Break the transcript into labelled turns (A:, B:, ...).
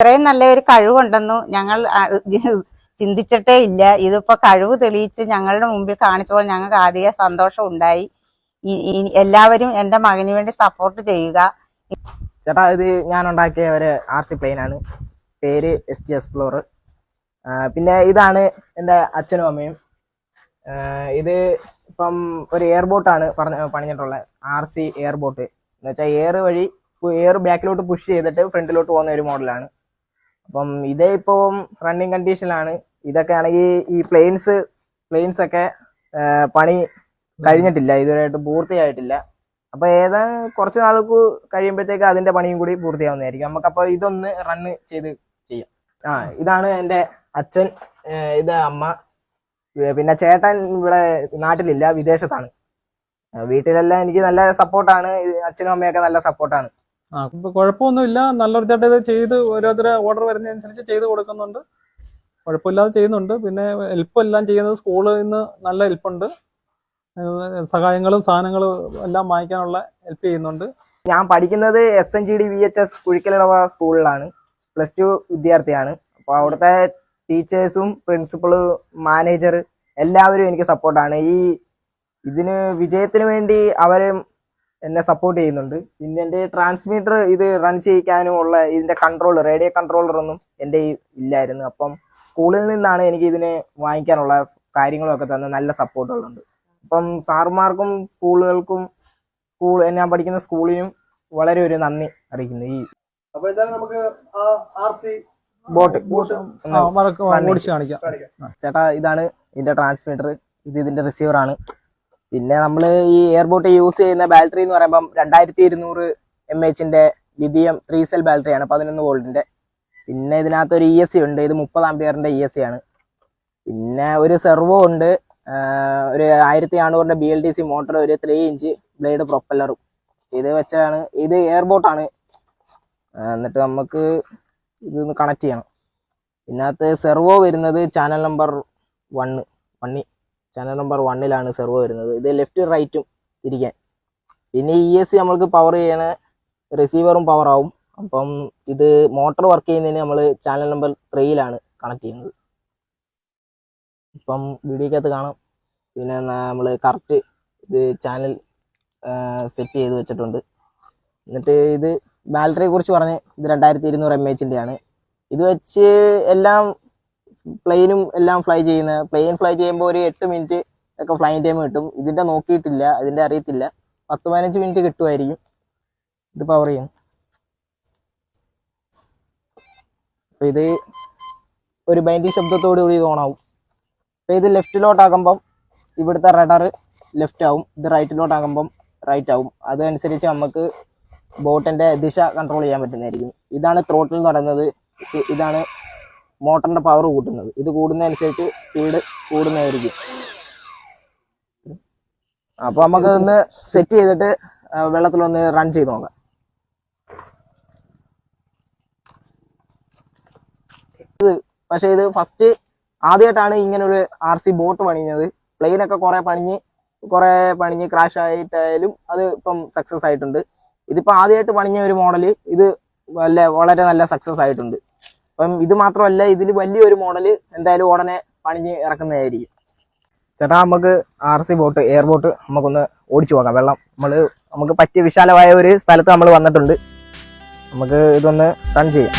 A: ഇത്രയും നല്ലൊരു കഴിവുണ്ടെന്നു ഞങ്ങൾ ചിന്തിച്ചിട്ടേ ഇല്ല. ഇതിപ്പോ കഴിവ് തെളിയിച്ച് ഞങ്ങളുടെ മുമ്പിൽ കാണിച്ചപ്പോൾ ഞങ്ങൾക്ക് ആദ്യ സന്തോഷം ഉണ്ടായി. എല്ലാവരും എന്റെ മകന് വേണ്ടി സപ്പോർട്ട് ചെയ്യുക.
B: ചേട്ടാ ഇത് ഞാൻ ഉണ്ടാക്കിയ ഒരു ആർ സി പ്ലെയിൻ ആണ് പേര് എസ് ടി എക്സ്പ്ലോർ പിന്നെ ഇതാണ് എന്റെ അച്ഛനും അമ്മയും. ഇത് ഇപ്പം ഒരു എയർബോട്ടാണ് പറഞ്ഞ പണിഞ്ഞിട്ടുള്ളത്. R C airboat. എന്ന് വെച്ചാൽ എയർ വഴി എയർ ബാക്കിലോട്ട് പുഷ് ചെയ്തിട്ട് ഫ്രണ്ടിലോട്ട് പോകുന്ന ഒരു മോഡലാണ്. അപ്പം ഇതേ ഇപ്പം റണ്ണിങ് കണ്ടീഷനിലാണ് ഇതൊക്കെ ആണെങ്കിൽ ഈ പ്ലെയിൻസ് പ്ലെയിൻസ് ഒക്കെ പണി കഴിഞ്ഞിട്ടില്ല. ഇതുവരെയായിട്ട് പൂർത്തിയായിട്ടില്ല. അപ്പൊ ഏതാ കുറച്ച് നാൾക്ക് കഴിയുമ്പോഴത്തേക്ക് അതിന്റെ പണിയും കൂടി പൂർത്തിയാവുന്നതായിരിക്കും. നമുക്കപ്പോ ഇതൊന്ന് റണ്ണ് ചെയ്ത് ചെയ്യാം. ആ ഇതാണ് എന്റെ അച്ഛൻ ഇത് അമ്മ. പിന്നെ ചേട്ടൻ ഇവിടെ നാട്ടിലില്ല വിദേശത്താണ്. വീട്ടിലെല്ലാം എനിക്ക് നല്ല സപ്പോർട്ടാണ് അച്ഛനും അമ്മയൊക്കെ നല്ല സപ്പോർട്ടാണ്
C: ആ കുഴപ്പമൊന്നുമില്ല. നല്ല വൃത്തിയായിട്ട് ഇത് ചെയ്ത് ഓരോരുത്തരെ ഓർഡർ വരുന്നതനുസരിച്ച് ചെയ്ത് കൊടുക്കുന്നുണ്ട്. കുഴപ്പമില്ലാതെ ചെയ്യുന്നുണ്ട്. പിന്നെ ഹെൽപ്പ് എല്ലാം ചെയ്യുന്നത് സ്കൂളിൽ നിന്ന് നല്ല ഹെൽപ്പുണ്ട്. സഹായങ്ങളും സാധനങ്ങളും എല്ലാം വാങ്ങിക്കാനുള്ള ഹെൽപ്പ് ചെയ്യുന്നുണ്ട്.
B: ഞാൻ പഠിക്കുന്നത് S N G D V H S Kuzhikkaladava സ്കൂളിലാണ്. പ്ലസ് ടു വിദ്യാർത്ഥിയാണ്. അപ്പോൾ അവിടുത്തെ ടീച്ചേഴ്സും പ്രിൻസിപ്പൾ മാനേജർ എല്ലാവരും എനിക്ക് സപ്പോർട്ടാണ് ഈ ഇതിന് വിജയത്തിന് വേണ്ടി അവരും എന്നെ സപ്പോർട്ട് ചെയ്യുന്നുണ്ട്. പിന്നെ എന്റെ ട്രാൻസ്മീറ്റർ ഇത് റൺ ചെയ്യിക്കാനും ഉള്ള ഇതിന്റെ കൺട്രോൾ റേഡിയോ കൺട്രോളറൊന്നും എന്റെ ഇല്ലായിരുന്നു. അപ്പം സ്കൂളിൽ നിന്നാണ് എനിക്ക് ഇതിനെ വാങ്ങിക്കാനുള്ള കാര്യങ്ങളൊക്കെ തന്ന നല്ല സപ്പോർട്ടുകളുണ്ട് അപ്പം സാറുമാർക്കും സ്കൂളുകൾക്കും സ്കൂൾ ഞാൻ പഠിക്കുന്ന സ്കൂളിനും വളരെ ഒരു നന്ദി അറിയിക്കുന്നു. ഈ
D: അപ്പൊ എന്തായാലും നമുക്ക് ആ ആർ സി
B: ബോട്ട് കാണിക്കാം. ചേട്ടാ ഇതാണ് ഇതിന്റെ ട്രാൻസ്മിറ്റർ ഇത് ഇതിന്റെ റിസീവർ ആണ്. പിന്നെ നമ്മൾ ഈ എയർബോട്ട് യൂസ് ചെയ്യുന്ന ബാറ്ററി എന്ന് പറയുമ്പം രണ്ടായിരത്തി ഇരുന്നൂറ് എം എച്ചിന്റെ ലിഥിയം ത്രീ സെൽ ബാറ്ററിയാണ് പതിനൊന്ന് വോൾട്ടിന്റെ പിന്നെ ഇതിനകത്ത് ഒരു ഇ എസ് സി ഉണ്ട്. ഇത് മുപ്പത് ആംപിയറിന്റെ ഇ എസ് സി ആണ്. പിന്നെ ഒരു സെർവോ ഉണ്ട്. ഒരു ആയിരത്തി നാനൂറിന്റെ B L D C motor ഒരു ത്രീ ഇഞ്ച് ബ്ലേഡ് പ്രൊപ്പല്ലറും ഇത് വെച്ചാണ് ഇത് എയർബോട്ടാണ് എന്നിട്ട് നമുക്ക് ഇതൊന്ന് കണക്ട് ചെയ്യണം. ഇതിനകത്ത് സെർവോ വരുന്നത് ചാനൽ നമ്പർ വണ്ണ് വണ്ണി ചാനൽ നമ്പർ വണ്ണിലാണ് സെർവോ വരുന്നത്. ഇത് ലെഫ്റ്റ് റൈറ്റും തിരിക്കാൻ പിന്നെ ഇ എസ് സി നമ്മൾക്ക് പവർ ചെയ്യണ റിസീവറും പവർ ആവും. അപ്പം ഇത് മോട്ടർ വർക്ക് ചെയ്യുന്നതിന് നമ്മൾ ചാനൽ നമ്പർ ത്രീയിലാണ് കണക്ട് ചെയ്യുന്നത്. ഇപ്പം വീഡിയോക്കകത്ത് കാണാം. പിന്നെ നമ്മൾ കറക്റ്റ് ഇത് ചാനൽ സെറ്റ് ചെയ്ത് വെച്ചിട്ടുണ്ട്. എന്നിട്ട് ഇത് ബാറ്ററിയെ കുറിച്ച് പറഞ്ഞ് ഇത് രണ്ടായിരത്തി ഇരുന്നൂറ് എം എച്ചിന്റെയാണ് ഇത് വെച്ച് എല്ലാം പ്ലെയിനും എല്ലാം ഫ്ലൈ ചെയ്യുന്ന പ്ലെയിൻ ഫ്ലൈ ചെയ്യുമ്പോൾ ഒരു എട്ട് മിനിറ്റ് ഒക്കെ ഫ്ലൈങ് ടൈം കിട്ടും. ഇതിന്റെ നോക്കിയിട്ടില്ല അതിന്റെ അറിയത്തില്ല. പത്ത് പതിനഞ്ച് മിനിറ്റ് കിട്ടുമായിരിക്കും. ഇത് പവർ ചെയ്യും ഇത് ഒരു ബൈൻഡിങ് ശബ്ദത്തോടു കൂടി ഇത് ഓണാവും അപ്പം ഇത് ലെഫ്റ്റിലോട്ടാകുമ്പം ഇവിടുത്തെ റഡർ ലെഫ്റ്റ് ആവും. ഇത് റൈറ്റിലോട്ടാകുമ്പം റൈറ്റ് ആവും. അതനുസരിച്ച് നമുക്ക് ബോട്ടിന്റെ ദിശ കൺട്രോൾ ചെയ്യാൻ പറ്റുന്നതായിരിക്കും. ഇതാണ് ത്രോട്ടിൽ പറയുന്നത്. ഇതാണ് മോട്ടറിന്റെ പവർ കൂട്ടുന്നത്. ഇത് കൂടുന്നതനുസരിച്ച് സ്പീഡ് കൂടുന്നതായിരിക്കും. അപ്പോൾ നമുക്ക് ഒന്ന് സെറ്റ് ചെയ്തിട്ട് വെള്ളത്തിൽ ഒന്ന് റൺ ചെയ്ത് നോക്കാം. ഇത് പക്ഷെ ഇത് ഫസ്റ്റ് ആദ്യമായിട്ടാണ് ഇങ്ങനൊരു ആർ സി ബോട്ട് പണിഞ്ഞത് പ്ലെയിനൊക്കെ കുറെ പണിഞ്ഞ് കുറെ പണിഞ്ഞ് ക്രാഷ് ആയിട്ടായാലും അത് ഇപ്പം സക്സസ് ആയിട്ടുണ്ട്. ഇതിപ്പോ ആദ്യമായിട്ട് പണിഞ്ഞ ഒരു മോഡൽ ഇത് വളരെ നല്ല സക്സസ് ആയിട്ടുണ്ട്. അപ്പം ഇത് മാത്രമല്ല ഇതിൽ വലിയൊരു മോഡൽ എന്തായാലും ഉടനെ പണിഞ്ഞ് ഇറക്കുന്നതായിരിക്കും. ചേട്ടാ നമുക്ക് R C boat air boat നമുക്കൊന്ന് ഓടിച്ചു നോക്കാം. വെള്ളം നമ്മൾ നമുക്ക് പറ്റിയ വിശാലമായ ഒരു സ്ഥലത്ത് നമ്മൾ വന്നിട്ടുണ്ട്. നമുക്ക് ഇതൊന്ന് റൺ ചെയ്യാം.